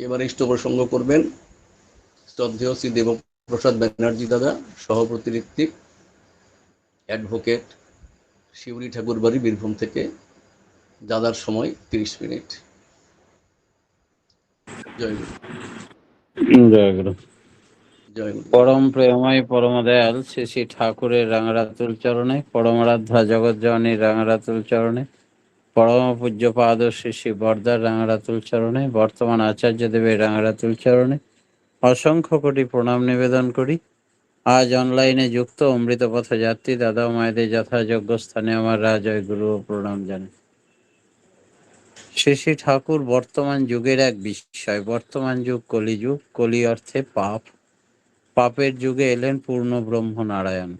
এবার ইষ্ট প্রসঙ্গ করবেন। শ্রদ্ধেয় শ্রী দেবপ্রসাদ ব্যানার্জি দাদা ঋত্বিক অ্যাডভোকেট শিউরি ঠাকুর বাড়ি বীরভূম থেকে দাদার সময় তিরিশ মিনিট। জয় গুরু। জয় গুরু। পরম প্রেমময় পরম দয়াল শ্রী শ্রী ঠাকুরের রাঙারাতুল চরণে পরমারাধ্যা জগৎ জননীর রাঙারাতুল চরণে পরম পূজ্য পাদ শ্রী শ্রী বর্দার রাঙারাতুল চরণে, বর্তমান আচার্য দেবের রাঙারাতুল চরণে অসংখ্য কোটি প্রণাম নিবেদন করি। আজ অনলাইনে যুক্ত অমৃত পথ যাত্রী, দাদা মায়েদের যথাযোগ্য স্থানে আমার রাজয় গুরু প্রণাম শ্রী শ্রী ঠাকুর, বর্তমান যুগের এক বিষয় বর্তমান যুগ কলিযুগ, কলি অর্থে পাপ। পাপের যুগে এলেন পূর্ণ ব্রহ্ম নারায়ণ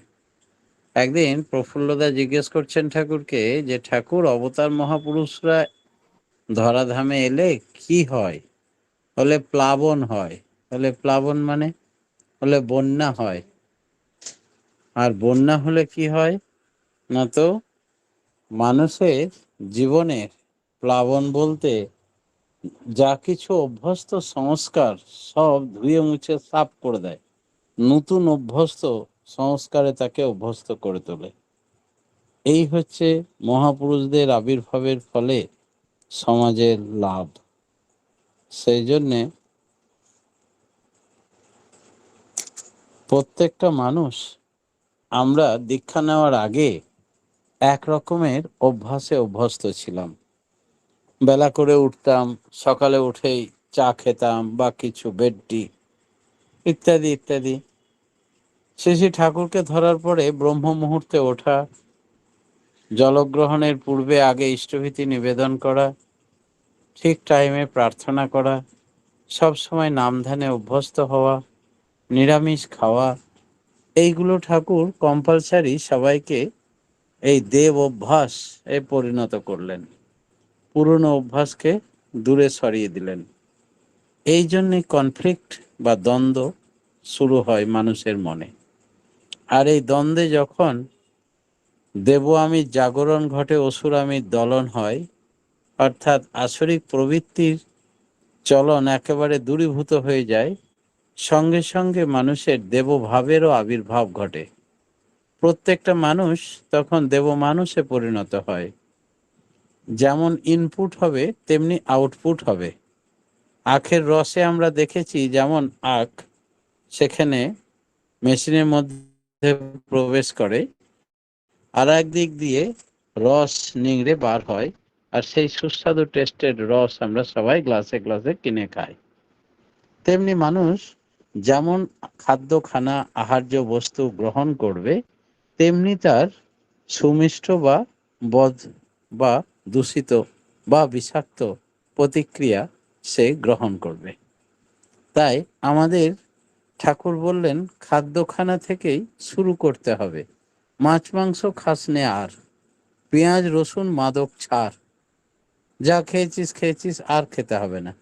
একদিন প্রফুল্লদা জিজ্ঞেস করছেন ঠাকুরকে যে, ঠাকুর, অবতার মহাপুরুষরা ধরাধামে এলে কি হয়? বলে, প্লাবন হয়। বলে, প্লাবন মানে? বলে, বন্যা হয়। আর বন্যা হলে কি হয়? না তো, মানুষের জীবনের প্লাবন বলতে যা কিছু অভ্যস্ত সংস্কার সব ধুয়ে মুছে সাফ করে দেয়। নতুন অভ্যস্ত সংস্কারে তাকে অভ্যস্ত করে তোলে। এই হচ্ছে মহাপুরুষদের আবির্ভাবের ফলে সমাজের লাভ। সেই জন্যে প্রত্যেকটা মানুষ আমরা দীক্ষা নেওয়ার আগে এক রকমের অভ্যাসে অভ্যস্ত ছিলাম। বেলা করে উঠতাম, সকালে উঠেই চা খেতাম বা কিছু বেডটি ইত্যাদি ইত্যাদি। শেষে ঠাকুরকে ধরার পরে ব্রহ্ম মুহূর্তে ওঠা, জলগ্রহণের পূর্বে আগে ইষ্টভীতি নিবেদন করা, ঠিক টাইমে প্রার্থনা করা, সব সময় নামধানে অভ্যস্ত হওয়া, নিরামিষ খাওয়া, এইগুলো ঠাকুর কম্পালসারি সবাইকে এই দেব অভ্যাস এ পরিণত করলেন। পুরনো অভ্যাসকে দূরে সরিয়ে দিলেন। এই জন্যে কনফ্লিক্ট বা দ্বন্দ্ব শুরু হয় মানুষের মনে। আর এই দ্বন্দ্বে যখন দেব আমি জাগরণ ঘটে, অসুর আমি দলন হয়, অর্থাৎ আসরিক প্রবৃত্তির চলন একেবারে দূরীভূত হয়ে যায়, সঙ্গে সঙ্গে মানুষের দেবভাবেরও আবির্ভাব ঘটে। প্রত্যেকটা মানুষ তখন দেব মানুষে পরিণত হয়। যেমন ইনপুট হবে, তেমনি আউটপুট হবে। আখের রসে আমরা দেখেছি যেমন আখ, সেখানে মেশিনের মধ্যে প্রবেশ করে, আর দিক দিয়ে রস নিংড়ে বার হয়, আর সেই সুস্বাদু টেস্টের রস আমরা সবাই গ্লাসে গ্লাসে কিনে খাই। তেমনি মানুষ যেমন খাদ্য খানা আহার্য বস্তু গ্রহণ করবে, তেমনি তার সুমিষ্ট বা বধ বা দূষিত বা বিষাক্ত প্রতিক্রিয়া সে গ্রহণ করবে। তাই আমাদের ঠাকুর বললেন, খাদ্যখানা থেকেই শুরু করতে হবে। মাছ, মাংস খাস নে আর। পেঁয়াজ, রসুন, মাদক, ছাড়। যা খেয়েছিস খেয়েছিস, আর খেতে হবে না।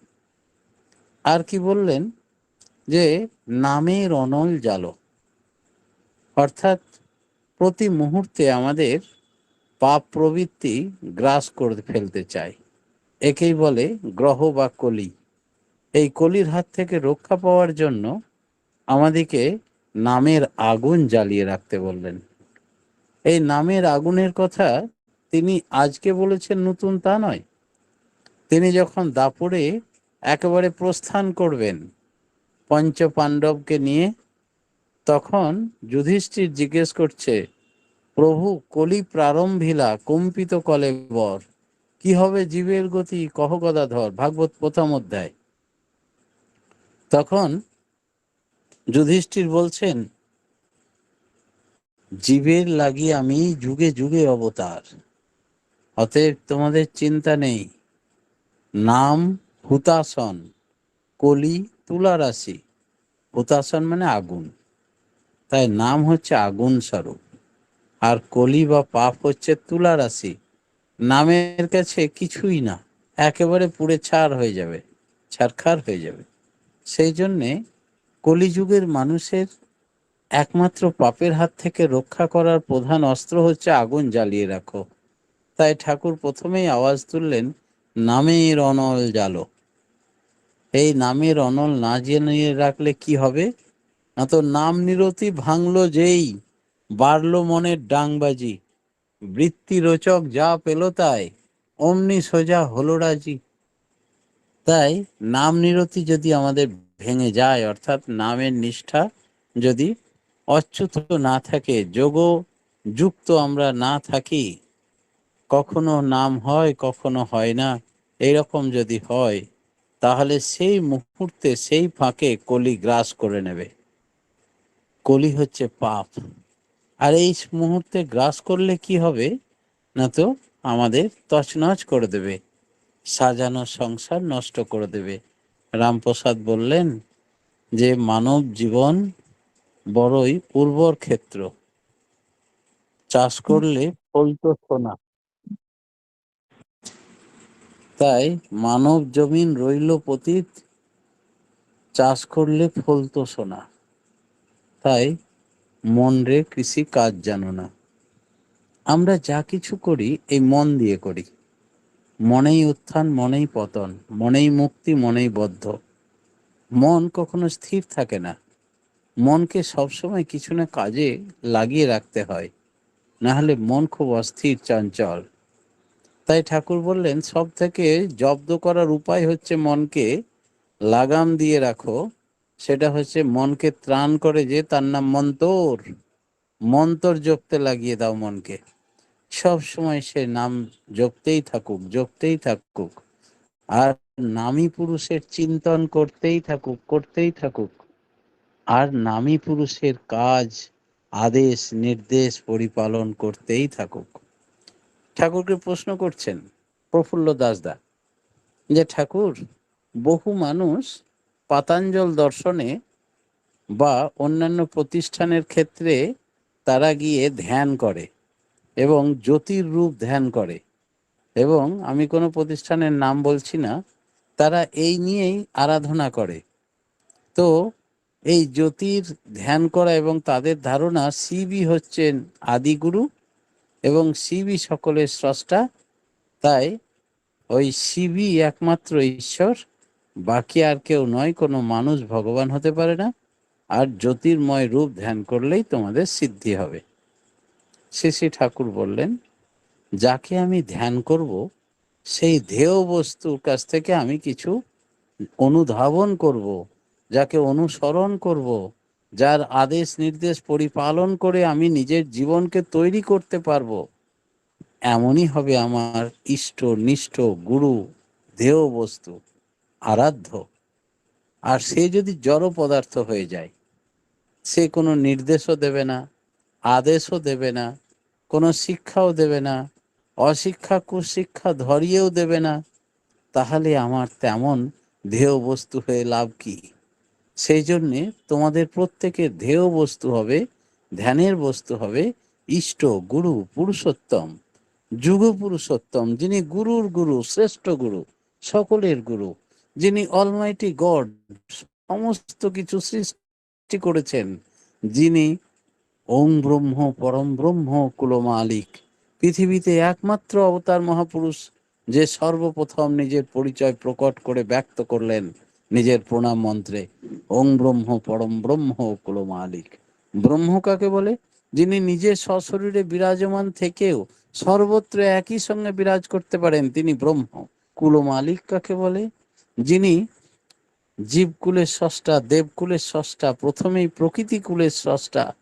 আর কি বললেন? যে, নামের অনল জালো। অর্থাৎ, প্রতি মুহূর্তে আমাদের পাপ প্রবৃত্তি গ্রাস করে ফেলতে চায় একেই বলে গ্রহ বা কলি। এই কলির হাত থেকে রক্ষা পাওয়ার জন্য আমাদেরকে নামের আগুন জ্বালিয়ে রাখতে বললেন। এই নামের আগুনের কথা তিনি আজকে বলেছেন, নতুন তা নয়। তিনি যখন দাপুরে একেবারে প্রস্থান করবেন পঞ্চ পাণ্ডবকে নিয়ে, তখন যুধিষ্ঠির জিজ্ঞেস করছে, প্রভু, কলি প্রারম্ভিলা কম্পিত কলে বর, কি হবে জীবের গতি? কহ গদাধর, ভাগবত প্রথম অধ্যায়। তখন যুধিষ্ঠির বলছেন, জীবের লাগি আমি যুগে যুগে অবতার। অতএব তোমাদের চিন্তা নেই। নাম হুতাসন, কলি তুলা রাশি হুতাসন মানে আগুন। তাই নাম হচ্ছে আগুন স্বরূপ। আর কলি বা পাপ হচ্ছে তুলা রাশি নামের কাছে কিছুই না। একেবারে পুড়ে ছাড় হয়ে যাবে ছারখার হয়ে যাবে। সেই জন্যে কলিযুগের মানুষের একমাত্র পাপের হাত থেকে রক্ষা করার প্রধান অস্ত্র হচ্ছে আগুন জ্বালিয়ে রাখো। তাই ঠাকুর প্রথমেই আওয়াজ তুললেন, নামের অনল জালো এই নামের অনল না জেনে রাখলে কি হবে? না তো নাম নিরতি ভাঙলো যেই, বাড়লো মনের ডাংবাজি। বৃত্তি রোচক যা পেল তাই, অমনি সোজা হলো রাজি। তাই নাম নিরতি যদি আমাদের ভেঙে যায়, অর্থাৎ নামের নিষ্ঠা যদি অচ্যুত না থাকে যোগ যুক্ত আমরা না থাকি, কখনো নাম হয়, কখনো হয় না, এইরকম যদি হয়, তাহলে সেই মুহূর্তে, সেই ফাঁকে কলি গ্রাস করে নেবে। কলি হচ্ছে পাপ। আর এই মুহূর্তে গ্রাস করলে কি হবে? না তো আমাদের তছনছ করে দেবে, সাজানো সংসার নষ্ট করে দেবে। রামপ্রসাদ বললেন যে মানব জীবন বড়ই উর্বর ক্ষেত্র। চাষ করলে ফলতো সোনা তাই মানব জমিন রইল পতীত, চাষ করলে ফলতো সোনা তাই মন রে কৃষি কাজ জানো না। আমরা যা কিছু করি, এই মন দিয়ে করি। মনেই উত্থান, মনেই পতন, মনেই মুক্তি, মনেই বদ্ধ। মন কখনো স্থির থাকে না। মনকে সবসময় কিছু না কাজে লাগিয়ে রাখতে হয়। না হলে মন খুব অস্থির, চঞ্চল। তাই ঠাকুর বললেন সব থেকে জব্দ করার উপায় হচ্ছে মনকে লাগাম দিয়ে রাখো। সেটা হচ্ছে মনকে ত্রাণ করে যে তার নাম মন্তর। মন্তর জপতে লাগিয়ে দাও মনকে। সব সময় সে নাম জপতেই থাকুক জপতেই থাকুক। আর নামী পুরুষের চিন্তন করতেই থাকুক করতেই থাকুক। আর নামী পুরুষের কাজ, আদেশ, নির্দেশ পরিপালন করতেই থাকুক। ঠাকুরকে প্রশ্ন করছেন প্রফুল্ল দাসদা যে, ঠাকুর, বহু মানুষ পাতাঞ্জল দর্শনে বা অন্যান্য প্রতিষ্ঠানের ক্ষেত্রে তারা গিয়ে ধ্যান করে। এবং জ্যোতির রূপ ধ্যান করে। এবং আমি কোনো প্রতিষ্ঠানের নাম বলছি না, তারা এই নিয়েই আরাধনা করে। তো এই জ্যোতির ধ্যান করা এবং তাদের ধারণা, শিবই হচ্ছেন আদিগুরু এবং শিবই সকলের স্রষ্টা। তাই ওই শিবই একমাত্র ঈশ্বর, বাকি আর কেউ নয়, কোনো মানুষ ভগবান হতে পারে না। আর জ্যোতির্ময় রূপ ধ্যান করলেই তোমাদের সিদ্ধি হবে। শ্রী ঠাকুর বললেন, যাকে আমি ধ্যান করব, সেই ধেয় বস্তুর কাছ থেকে আমি কিছু অনুধাবন করব, যাকে অনুসরণ করব, যার আদেশ নির্দেশ পরিপালন করে আমি নিজের জীবনকে তৈরি করতে পারব। এমনই হবে আমার ইষ্ট, নিষ্ঠ, গুরু দেহ বস্তু, আরাধ্য। আর সে যদি জড় পদার্থ হয়ে যায়, সে কোনো নির্দেশও দেবে না, আদেশও দেবে না কোনো শিক্ষাও দেবে না, অশিক্ষা, কুশিক্ষা ধরিয়েও দেবে না, তাহলে আমার তেমন ধেয় বস্তু হয়ে লাভ কি? সেই জন্যে তোমাদের প্রত্যেকের ধেয় বস্তু হবে, ধ্যানের বস্তু হবে ইষ্ট, গুরু, পুরুষোত্তম যুগ পুরুষোত্তম যিনি গুরুর গুরু, শ্রেষ্ঠ গুরু, সকলের গুরু, যিনি অলমাইটি গড সমস্ত কিছু সৃষ্টি করেছেন, যিনি ওম ব্রহ্ম পরম ব্রহ্ম কুলমালিক পৃথিবীতে একমাত্র অবতার মহাপুরুষ যে সর্বপ্রথম নিজের পরিচয় প্রকট করে ব্যক্ত করলেন নিজের প্রণাম মন্ত্রে ওং ব্রহ্ম পরম ব্রহ্ম কুলমালিক ব্রহ্ম কাকে বলে? যিনি নিজের সশরীরে বিরাজমান থেকেও সর্বত্র একই সঙ্গে বিরাজ করতে পারেন, তিনি ব্রহ্ম। কুলমালিক কাকে বলে? যিনি জীবকুলের স্রষ্টা, দেবকুলের স্রষ্টা, প্রথমেই প্রকৃতি কুলের স্রষ্টা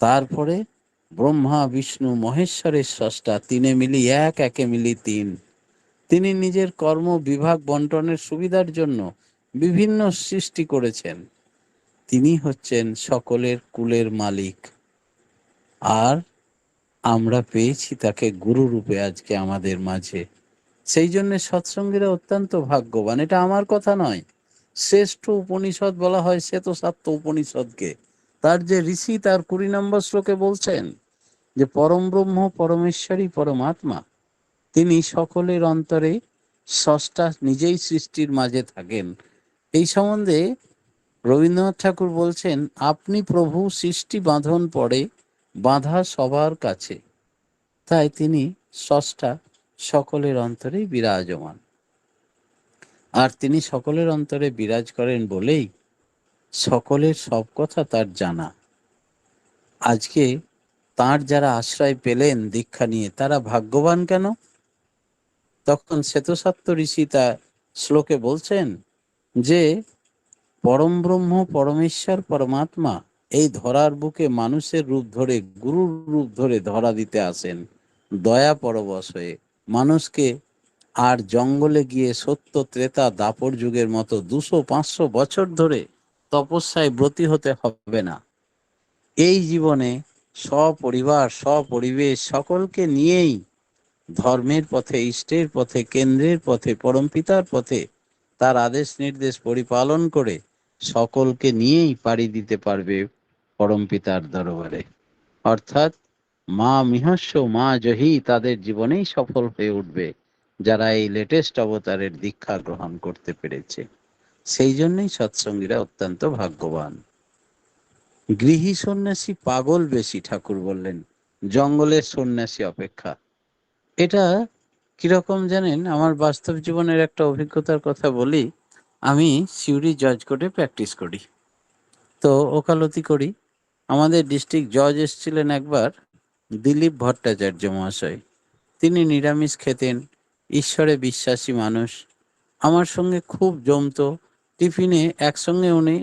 তারপরে ব্রহ্মা, বিষ্ণু, মহেশ্বরের স্রষ্টা তিনে মিলি এক, একে মিলি তিন। তিনি নিজের কর্ম, বিভাগ, বন্টনের সুবিধার জন্য বিভিন্ন সৃষ্টি করেছেন। তিনি হচ্ছেন সকলের কুলের মালিক। আর আমরা পেয়েছি তাকে গুরু রূপে আজকে আমাদের মাঝে। সেই জন্য সৎসঙ্গীরা অত্যন্ত ভাগ্যবান। এটা আমার কথা নয়। শ্রেষ্ঠ উপনিষদ বলা হয় সে তো সাত্য উপনিষদকে। তার যে ঋষি, তার কুড়ি নম্বর শ্লোকে বলছেন যে, পরম ব্রহ্ম, পরমেশ্বরী, পরমাত্মা, তিনি সকলের অন্তরে স্রষ্টা নিজেই সৃষ্টির মাঝে থাকেন। এই সম্বন্ধে রবীন্দ্রনাথ ঠাকুর বলছেন, আপনি প্রভু সৃষ্টি বাঁধন পড়ে বাঁধা সবার কাছে। তাই তিনি স্রষ্টা সকলের অন্তরেই বিরাজমান। আর তিনি সকলের অন্তরে বিরাজ করেন বলেই সকলের সব কথা তার জানা। আজকে তার যারা আশ্রয় পেলেন দীক্ষা নিয়ে, তারা ভাগ্যবান কেন? তখন শ্বেতসাত্য ঋষি তা শ্লোকে বলছেন যে, পরম ব্রহ্ম, পরমেশ্বর, পরমাত্মা এই ধরার বুকে মানুষের রূপ ধরে, গুরুর রূপ ধরে ধরা দিতে আসেন। দয়া পরবশ হয়ে মানুষকে আর জঙ্গলে গিয়ে সত্য ত্রেতা দাপর যুগের মতো দুশো পাঁচশো বছর ধরে তপস্যায় ব্রতী হতে হবে না। এই জীবনে সপরিবার, সপরিবেশ সকলকে নিয়েই ধর্মের পথে, ইষ্টের পথে, কেন্দ্রের পথে পরমপিতার পথে তার আদেশ নির্দেশ পরিপালন করে সকলকে নিয়েই পাড়ি দিতে পারবে পরমপিতার দরবারে। অর্থাৎ মা মিহস্য, মা জহি তাদের জীবনেই সফল হয়ে উঠবে, যারা এই লেটেস্ট অবতারের দীক্ষা গ্রহণ করতে পেরেছে। সেই জন্যই সৎসঙ্গীরা অত্যন্ত ভাগ্যবান। গৃহী সন্ন্যাসী পাগল বেশি, ঠাকুর বললেন। জঙ্গলের সন্ন্যাসী অপেক্ষা। এটা কীরকম জানেন? আমার বাস্তব জীবনের একটা অভিজ্ঞতার কথা বলি। আমি সিউড়ি জজ কোর্টে প্র্যাকটিস করি। তো ওকালতি করি। আমাদের ডিস্ট্রিক্ট জজ এসেছিলেন একবার দিলীপ ভট্টাচার্য মহাশয়। তিনি নিরামিষ খেতেন। ঈশ্বরে বিশ্বাসী মানুষ। আমার সঙ্গে খুব জমতো টিফিনে একসঙ্গে উনি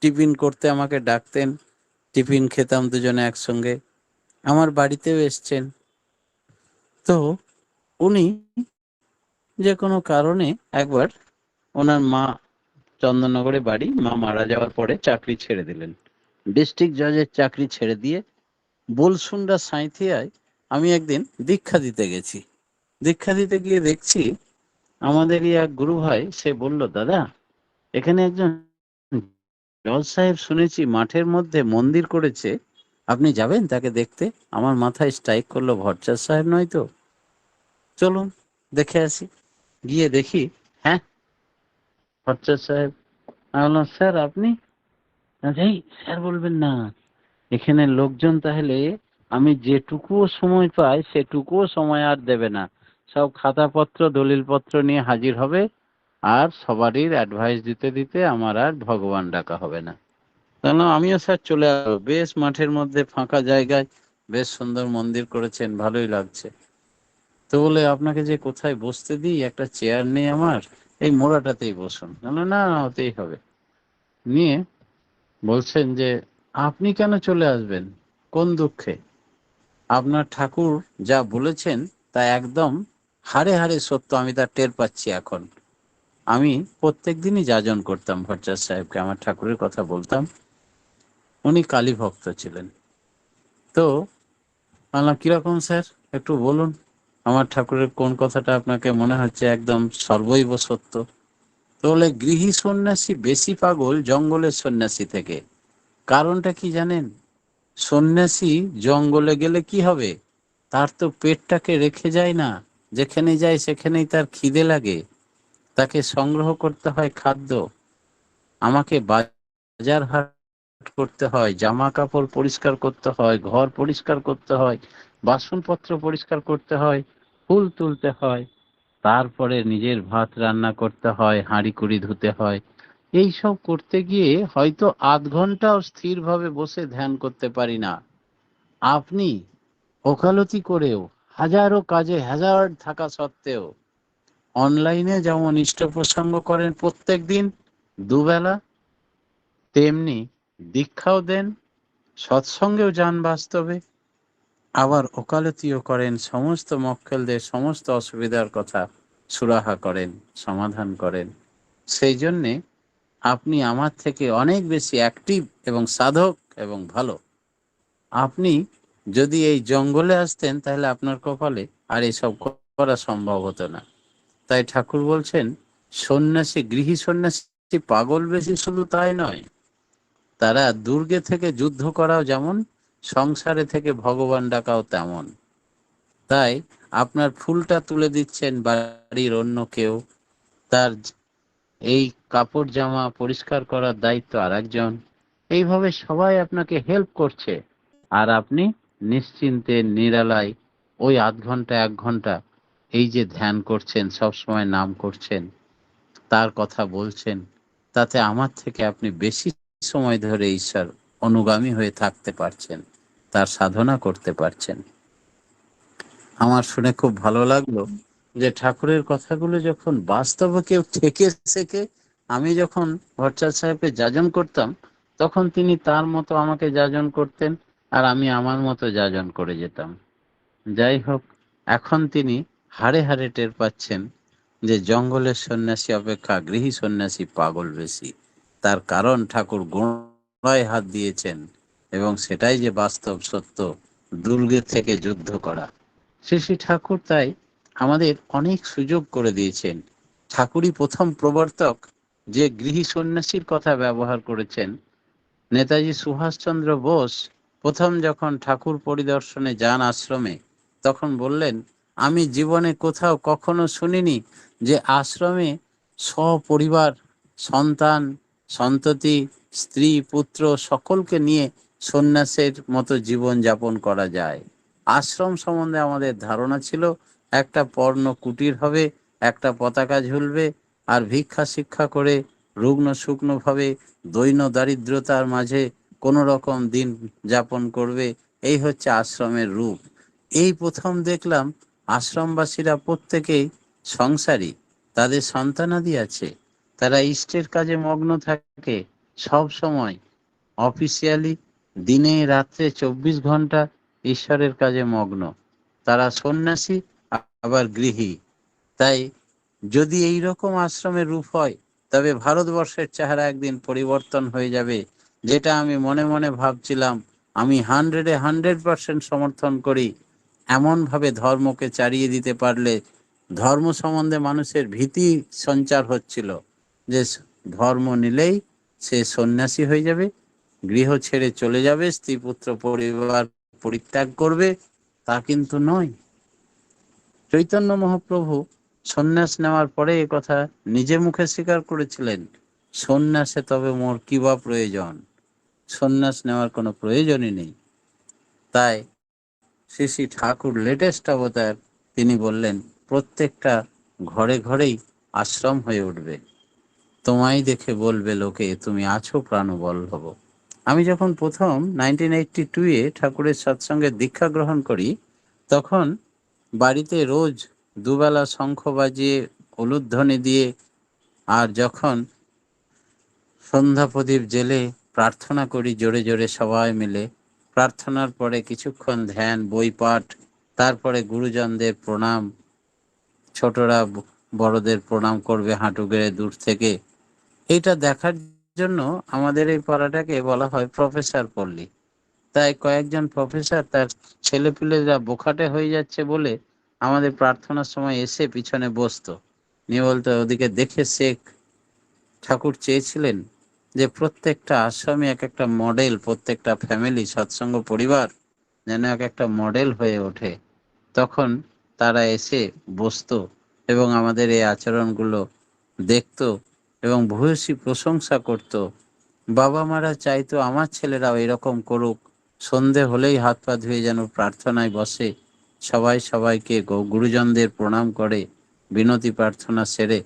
টিফিন করতে আমাকে ডাকতেন। টিফিন খেতাম দুজনে একসঙ্গে। আমার বাড়িতেও এসছেন। তো উনি যে কোনো কারণে একবার ওনার মা চন্দননগরে বাড়ি, মা মারা যাওয়ার পরে চাকরি ছেড়ে দিলেন। ডিস্ট্রিক্ট জজের চাকরি ছেড়ে দিয়ে বোলসুন্ডা সাঁইথিয়ায় আমি একদিন দীক্ষা দিতে গেছি। দীক্ষা দিতে গিয়ে দেখছি আমাদেরই এক গুরু ভাই, সে বলল, দাদা এখানে একজন জজ সাহেব শুনেছি মাঠের মধ্যে মন্দির করেছে। আপনি যাবেন তাকে দেখতে? আমার মাথায় স্ট্রাইক করল ভট্টাচার সাহেব নয় তো? চলুন, দেখে আসি। গিয়ে দেখি। হ্যাঁ? ভট্টাচার সাহেব স্যার, আপনি? এই স্যার বলবেন না। এখানে লোকজন তাহলে আমি যেটুকুও সময় পাই, সেটুকুও সময় আর দেবে না। সব খাতাপত্র, দলিলপত্র নিয়ে হাজির হবে। আর সবারই অ্যাডভাইস দিতে দিতে আমার আর ভগবান ডাকা হবে না। তাহলে আমিও স্যার চলে আসব। বেশ মাঠের মধ্যে ফাঁকা জায়গায় বেশ সুন্দর মন্দির করেছেন, ভালোই লাগছে। তো বলে আপনাকে যে কোথায় বসতে দিই, একটা চেয়ার নেই আমার, এই মোড়াটাতেই বসুন। না না, হতেই হবে। নিয়ে বলছেন যে, আপনি কেন চলে আসবেন? কোন দুঃখে? আপনার ঠাকুর যা বলেছেন তা একদম হারে হারে সত্য, আমি তা টের পাচ্ছি এখন। আমি প্রত্যেক দিনই যাজন করতাম ভট্টাচার্য সাহেবকে, আমার ঠাকুরের কথা বলতাম। উনি কালী ভক্ত ছিলেন। তো বললাম কীরকম স্যার? একটু বলুন, আমার ঠাকুরের কোন কথাটা আপনাকে মনে হচ্ছে একদম সর্বৈব সত্য? তো বলে, গৃহী সন্ন্যাসী বেশি পাগল জঙ্গলের সন্ন্যাসী থেকে। কারণটা কি জানেন? সন্ন্যাসী জঙ্গলে গেলে কি হবে? তার তো পেটটাকে রেখে যায় না, যেখানে যায় সেখানেই তার খিদে লাগে। তাকে সংগ্রহ করতে হয় খাদ্য। আমাকে বাজার হাট করতে হয় জামা কাপড় পরিষ্কার করতে হয়, ঘর পরিষ্কার করতে হয়, বাসনপত্র পরিষ্কার করতে হয়, ফুল তুলতে হয়, তারপরে নিজের ভাত রান্না করতে হয়, হাঁড়ি কুড়ি ধুতে হয়। এই সব করতে গিয়ে হয়তো আধ ঘন্টাও স্থিরভাবে বসে ধ্যান করতে পারি না। আপনি ওকালতি করেও, হাজারো কাজে হাজার থাকা সত্ত্বেও অনলাইনে যেমন ইষ্ট প্রসঙ্গ করেন প্রত্যেক দিন দুবেলা, তেমনি দীক্ষাও দেন, সৎসঙ্গেও যান বাস্তবে। আবার ওকালতিও করেন, সমস্ত মক্কেলদের সমস্ত অসুবিধার কথা সুরাহা করেন, সমাধান করেন। সেই জন্যে আপনি আমার থেকে অনেক বেশি অ্যাক্টিভ এবং সাধক এবং ভালো। আপনি যদি এই জঙ্গলে আসতেন তাহলে আপনার কপালে আর এসব করা সম্ভব হতো না। তাই ঠাকুর বলছেন, সন্ন্যাসী, গৃহী সন্ন্যাসী পাগল বেশি শুধু তাই নয়। তারা দুর্গে থেকে যুদ্ধ করাও যেমন, সংসারে থেকে ভগবান ডাকাও তেমন। তাই আপনার ফুলটা তুলে দিচ্ছেন বাড়ির অন্য কেউ। তার এই কাপড় জামা পরিষ্কার করার দায়িত্ব আর একজন এইভাবে সবাই আপনাকে হেল্প করছে। আর আপনি নিশ্চিন্তে, নিরালায় ওই আধ ঘণ্টা, এক ঘণ্টা এই যে ধ্যান করছেন, সব সময় নাম করছেন, তার কথা বলছেন, তাতে আমার থেকে আপনি বেশি সময় ধরে ঈশ্বর অনুগামী হয়ে থাকতে পারছেন, তার সাধনা করতে পারছেন। আমার শুনে খুব ভালো লাগল যে ঠাকুরের কথাগুলো যখন বাস্তবে কেউ থেকে শেখে, আমি যখন ভট্টাচার্য সাহেবকে যাজন করতাম, তখন তিনি তার মতো আমাকে যাজন করতেন আর আমি আমার মতো যাজন করে যেতাম। যাই হোক, এখন তিনি হাড়ে হাড়ে টের পাচ্ছেন যে জঙ্গলের সন্ন্যাসী অপেক্ষা গৃহী সন্ন্যাসী পাগল বেশি। তার কারণ ঠাকুর গোড়ায় হাত দিয়েছেন এবং সেটাই যে বাস্তব সত্য দুর্গের থেকে যুদ্ধ করা। শ্রী ঠাকুর তাই আমাদের অনেক সুযোগ করে দিয়েছেন। ঠাকুরই প্রথম প্রবর্তক যে গৃহী সন্ন্যাসীর কথা ব্যবহার করেছেন। নেতাজি সুভাষচন্দ্র বোস প্রথম যখন ঠাকুর পরিদর্শনে যান আশ্রমে, তখন বললেন আমি জীবনে কোথাও কখনো শুনিনি যে আশ্রমে সপরিবার, সন্তান, সন্ততি, স্ত্রী, পুত্র সকলকে নিয়ে সন্ন্যাসের মতো জীবন যাপন করা যায়। আশ্রম সম্বন্ধে আমাদের ধারণা ছিল, একটা পর্ণ কুটির হবে, একটা পতাকা ঝুলবে, আর ভিক্ষা শিক্ষা করে রুগ্ন শুকনো ভাবে দৈন্য দারিদ্রতার মাঝে কোনো রকম দিন যাপন করবে, এই হচ্ছে আশ্রমের রূপ। এই প্রথম দেখলাম আশ্রমবাসীরা প্রত্যেকেই সংসারী, তাদের সন্তানাদি আছে। তারা ইষ্টের কাজে মগ্ন থাকে। সব সময় অফিসিয়ালি দিনে রাত্রে চব্বিশ ঘণ্টা ঈশ্বরের কাজে মগ্ন। তারা সন্ন্যাসী, আবার গৃহী। তাই যদি এই রকম আশ্রমের রূপ হয়, তবে ভারতবর্ষের চেহারা একদিন পরিবর্তন হয়ে যাবে, যেটা আমি মনে মনে ভাবছিলাম। আমি হান্ড্রেডে হান্ড্রেড পার্সেন্ট সমর্থন করি। এমনভাবে ধর্মকে চারিয়ে দিতে পারলে ধর্ম সম্বন্ধে মানুষের ভীতি সঞ্চার হচ্ছিল যে ধর্ম নিলেই সে সন্ন্যাসী হয়ে যাবে, গৃহ ছেড়ে চলে যাবে, স্ত্রী পুত্র পরিবার পরিত্যাগ করবে, তা কিন্তু নয়। চৈতন্য মহাপ্রভু সন্ন্যাস নেওয়ার পরে এ কথা নিজে মুখে স্বীকার করেছিলেন, সন্ন্যাসে তবে মোর কি বা প্রয়োজন? সন্ন্যাস নেওয়ার কোনো প্রয়োজনই নেই। তাই শ্রী শ্রী ঠাকুর লেটেস্ট অবতার তিনি বললেন, প্রত্যেকটা ঘরে ঘরেই আশ্রম হয়ে উঠবে। তোমায় দেখে বলবে লোকে, তুমি আছো প্রাণবল্লভ। আমি যখন প্রথম নাইনটিন এইটটি টুয়ে ঠাকুরের সৎসঙ্গে দীক্ষা গ্রহণ করি, তখন বাড়িতে রোজ দুবেলা শঙ্খ বাজিয়ে, উলুধ্বনি দিয়ে, আর যখন সন্ধ্যা প্রদীপ জেলে প্রার্থনা করি জোরে জোরে সবাই মিলে প্রার্থনার পরে কিছুক্ষণ ধ্যান, বই পাঠ, তারপরে গুরুজনদের প্রণাম। ছোটরা বড়দের প্রণাম করবে হাঁটু গেড়ে দূর থেকে। এটা দেখার জন্য আমাদের এই পাড়াটাকে বলা হয় প্রফেসর পল্লী। তাই কয়েকজন প্রফেসর তার ছেলে পিলেরা বোখাটে হয়ে যাচ্ছে বলে আমাদের প্রার্থনার সময় এসে পিছনে বসতো। নিয়ে বলতো, ওদিকে দেখে শেখ ঠাকুর চেয়েছিলেন? যে প্রত্যেকটা আসামি এক একটা মডেল প্রত্যেকটা ফ্যামিলি সৎসঙ্গ পরিবার যেন এক একটা মডেল হয়ে ওঠে। তখন তারা এসে বসতো এবং আমাদের এই আচরণগুলো দেখতো এবং ভূয়সী প্রশংসা করত। বাবা মারা চাইতো, আমার ছেলেরাও এরকম করুক। সন্ধে হলেই হাত পা ধুয়ে যেন প্রার্থনায় বসে। সবাই সবাইকে গুরুজনদের প্রণাম করে, বিনতি প্রার্থনা সেরে।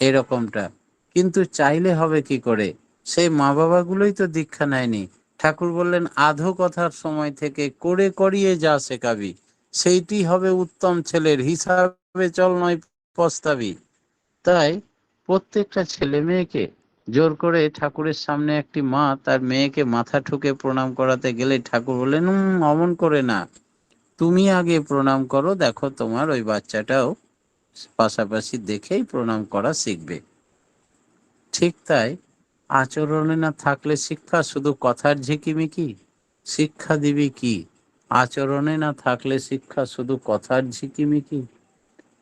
এরকমটা। কিন্তু চাইলে হবে কি করে? সেই মা বাবাগুলোই তো দীক্ষা নেয়নি। ঠাকুর বললেন আধো কথার সময় থেকে করে করিয়ে যা শেখাবি। সেইটি হবে উত্তম ছেলের হিসাবে চল নয় পস্তাবি। তাই প্রত্যেকটা ছেলে মেয়েকে জোর করে ঠাকুরের সামনে একটি মা তার মেয়েকে মাথা ঠুকে প্রণাম করাতে গেলে ঠাকুর বললেন "উম, অমন করে না। তুমি আগে প্রণাম করো দেখো তোমার ওই বাচ্চাটাও পাশাপাশি দেখেই প্রণাম করা শিখবে। ঠিক তাই আচরণে না থাকলে শিক্ষা শুধু কথার ঝিকিমিকি? শিক্ষা দিবি কি? আচরণে না থাকলে শিক্ষা শুধু কথার ঝিকিমিকি?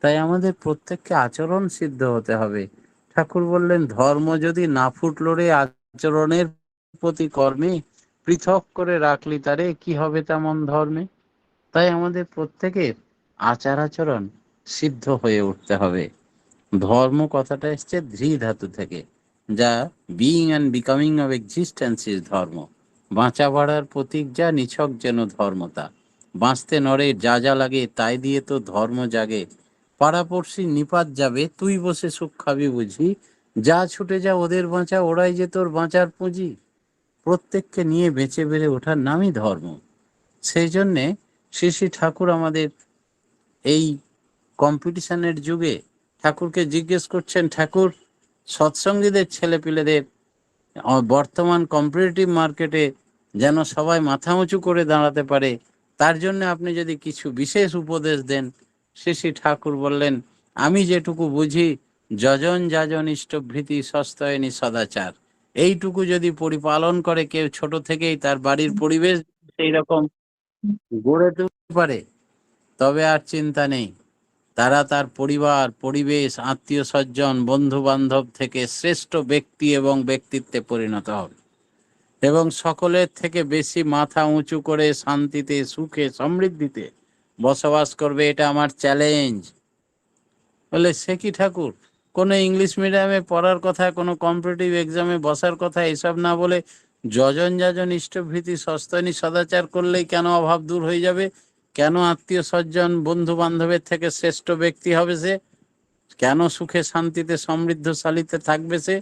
তাই আমাদের প্রত্যেককে আচরণ সিদ্ধ হতে হবে। ঠাকুর বললেন, ধর্ম যদি না ফুটলো রে আচরণের প্রতি কর্মে, পৃথক করে রাখলি তারে কি হবে তেমন ধর্মে? তাই আমাদের প্রত্যেকের আচার আচরণ সিদ্ধ হয়ে উঠতে হবে। ধর্ম কথাটা এসছে ধৃ ধাতু থেকে। যা being and becoming of existence is ধর্ম। বাঁচা বাড়ার প্রতীক যা নিছক যেন ধর্মতা। বাঁচতে নড়ে যা যা লাগে তাই দিয়ে তো ধর্ম জাগে। পাড়াপড়শি নিপাত যাবে, তুই বসে সুখ খাবি বুঝি। যা ছুটে যা ওদের বাঁচা, ওরাই যে তোর বাঁচার পুঁজি। প্রত্যেককে নিয়ে বেঁচে বেড়ে ওঠার নামই ধর্ম। সেই জন্যে শ্রী শ্রী ঠাকুর আমাদের এই কম্পিটিশনের যুগে ঠাকুরকে জিজ্ঞেস করছেন, ঠাকুর সৎসঙ্গীদের, ছেলেপিলেদের বর্তমান কম্পিটিটিভ মার্কেটে যেন সবাই মাথা উঁচু করে দাঁড়াতে পারে, তার জন্য আপনি যদি কিছু বিশেষ উপদেশ দেন শ্রী শ্রী ঠাকুর বললেন, আমি যেটুকু বুঝি, যজন যাজন ইষ্টভৃতি সস্তয়নী সদাচার। এইটুকু যদি পরিপালন করে কেউ ছোট থেকেই তার বাড়ির পরিবেশ সেই রকম গড়ে তুলতে পারে, তবে আর চিন্তা নেই। তারা তার পরিবার, পরিবেশ আত্মীয় স্বজন বন্ধু বান্ধব থেকে শ্রেষ্ঠ ব্যক্তি এবং ব্যক্তিত্বে পরিণত হবে। এবং সকলের থেকে বেশি মাথা উঁচু করে শান্তিতে, সুখে, সমৃদ্ধিতে বসবাস করবে, এটা আমার চ্যালেঞ্জ বলে, সে কি ঠাকুর? কোনো ইংলিশ মিডিয়ামে পড়ার কথা, কোনো কম্পিটিটিভ এক্সামে বসার কথা, এসব না বলে যজন যাজন ইষ্টভীতি, সস্তনী সদাচার করলেই কেন অভাব দূর হয়ে যাবে? কেন আত্মীয় স্বজন বন্ধু বান্ধবের থেকে শ্রেষ্ঠ ব্যক্তি হবে সে? কেন সুখে শান্তিতে সমৃদ্ধশালীতে থাকবে সে?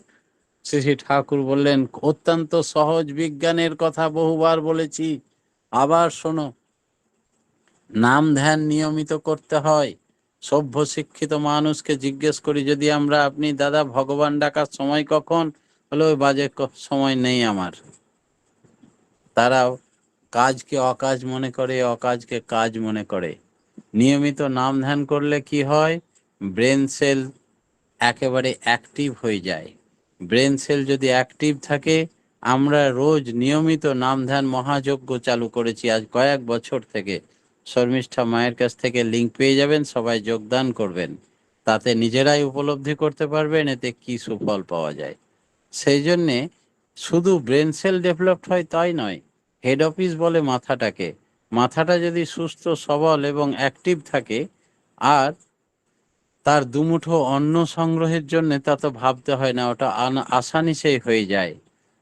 শ্রী ঠাকুর বললেন, অত্যন্ত সহজ বিজ্ঞানের কথা বহুবার বলেছি। আবার শোনো, নাম ধ্যান নিয়মিত করতে হয়। সভ্য শিক্ষিত মানুষকে জিজ্ঞেস করি, যদি আমরা, আপনি, দাদা, ভগবান ডাকার সময় কখন? হলো বাজে সময় নেই আমার। তারাও কাজকে অকাজ মনে করে, অকাজকে কাজ মনে করে। নিয়মিত নাম ধ্যান করলে কি হয়? ব্রেন সেল একেবারে অ্যাক্টিভ হয়ে যায়। ব্রেন সেল যদি অ্যাক্টিভ থাকে, আমরা রোজ নিয়মিত নাম ধ্যান মহাযজ্ঞ চালু করেছি আজ কয়েক বছর থেকে। শর্মিষ্ঠা মায়ের কাছ থেকে লিঙ্ক পেয়ে যাবেন, সবাই যোগদান করবেন। তাতে নিজেরাই উপলব্ধি করতে পারবেন, এতে কি সুফল পাওয়া যায়। সেই জন্যে শুধু ব্রেন সেল ডেভেলপড হয় তাই নয় হেড অফিস বলে মাথাটাকে। মাথাটা যদি সুস্থ, সবল এবং অ্যাক্টিভ থাকে, আর তার দুমুঠো অন্ন সংগ্রহের জন্য তা তো ভাবতে হয় না, ওটা আসানিসেই হয়ে যায়।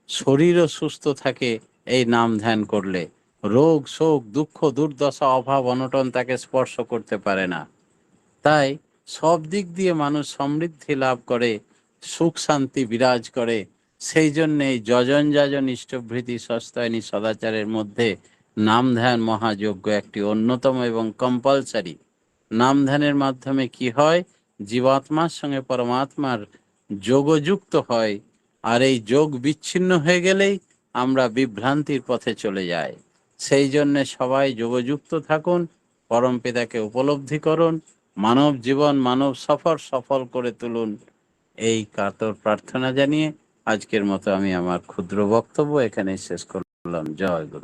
শরীরও সুস্থ থাকে এই নাম ধ্যান করলে। রোগ, শোক, দুঃখ, দুর্দশা, অভাব, অনটন তাকে স্পর্শ করতে পারে না। তাই সব দিক দিয়ে মানুষ সমৃদ্ধি লাভ করে, সুখ শান্তি বিরাজ করে সেই জন্যে যজন যাজন ইষ্টভৃতি সস্তায়নী সদাচারের মধ্যে নাম ধ্যান মহাযজ্ঞ একটি অন্যতম এবং কম্পালসারি নাম ধ্যানের মাধ্যমে কি হয়? জীবাত্মার সঙ্গে পরমাত্মার যোগযুক্ত হয়। আর এই যোগ বিচ্ছিন্ন হয়ে গেলেই আমরা বিভ্রান্তির পথে চলে যাই। সেই জন্য সবাই যোগযুক্ত থাকুন, পরম পিতাকে উপলব্ধি করুন, মানব জীবন মানব সফর সফল করে তুলুন। এই কাতর প্রার্থনা জানিয়ে আজকের মতো আমি আমার ক্ষুদ্র বক্তব্য এখানে শেষ করলাম। জয় গুরু।